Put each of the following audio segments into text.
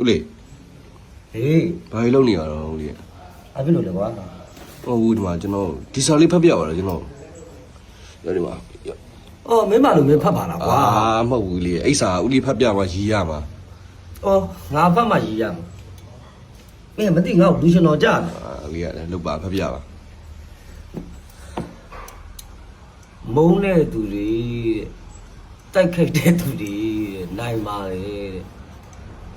ဦးလေးဟေးဘာကြီးလုပ်နေရတော့ဦးလေးအဖြစ်လို့လေကွာဟုတ်ဘူးဒီမှာကျွန်တော်ဒီစာလေးဖတ်ပြပါတော့ကျွန်တော်ရဒီမှာအော်မင်းမလို့မင်းဖတ်ပါလားကွာအာမဟုတ်ဘူးဦးလေးအဲ့စာဦးလေးဖတ်ပြမှရီးရမှာအော်ငါဖတ်မှရည်ရမှာမင်းမသိငါ့ကိုလူရှင်တော်ကြားတယ်အာဦးလေးကလည်းလုပ်ပါဖတ်ပြပါမုန်းတဲ့သူတွေတဲ့တိုက်ခိုက်တဲ့သူတွေတဲ့နိုင်ပါလေတဲ့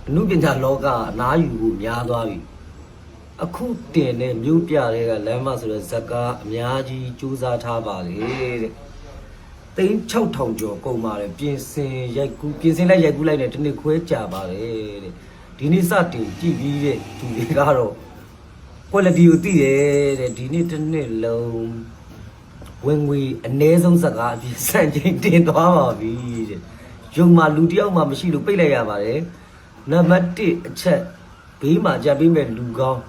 အနုပညာလောကအနားယူဖို့များသွားပြီအခုတင်တဲ့မြို့ပြတွေကလမ်းမဆိုတဲ့ဇက်ကားအများကြီးစူးစမ်းထားပါလေတဲ့သိန်း6000ကျော်ကုန်ပါတယ်ပြင်ဆင်ရိုက်ကူးပြင်ဆင်လိုက်ရိုက်ကူးလိုက်နဲ့တစ်နှစ်ခွဲကြာပါတယ်တဲ့ဒီနေ့စတင်ကြည့်ပြီးတဲ့သူတွေကတော့ quality ကိုသိတယ်တဲ့ဒီနေ့တစ်နှစ်လုံးဝင်ငွေအ ਨੇ ဆုံးစကားအဖြစ်စံချိန်တင်သွားပါပြီတဲ့ရုံမှာလူတစ်ယောက်မှမရှိလို့ပိတ်လိုက်ရပါတယ် နံပါတ်1အချက်ဘေးမှာကြံပေးမဲ့လူကောင်း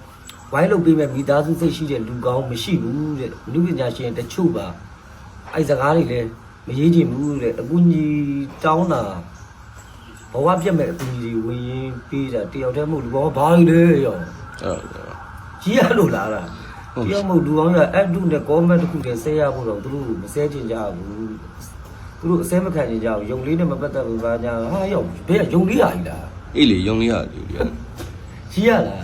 ဝိုင်းလုပ်ပေးမဲ့မိသားစုစိတ်ရှိတဲ့လူကောင်းမရှိဘူးတဲ့လူပညာရှင်တချို့ပါအဲ့စကားတွေလည်းမရေးချင်ဘူးတဲ့အကူကြီးတောင်းတာဘဝပြတ်မဲ့အကူကြီးတွေဝင်ရင်ပေးတာတယောက်တည်းမဟုတ်လူကောင်းဘာလို့လဲရောအဲ့ကြီးရလို့လားလားဟုတ်ပြောမဟုတ်လူကောင်းရအတုနဲ့ကောမန့်တစ်ခုတည်းဆဲရဖို့တော့သူတို့မဆဲချင်ကြဘူးသူတို့အဆဲမခံချင်ကြဘူးယုံလေးနဲ့မပတ်သက်ဘူးဘာညာဟာရောက်ဘယ်ကယုံလေးရည်လား အေးလေယုံလေးရတယ်ဦးလေးကကြီးရလား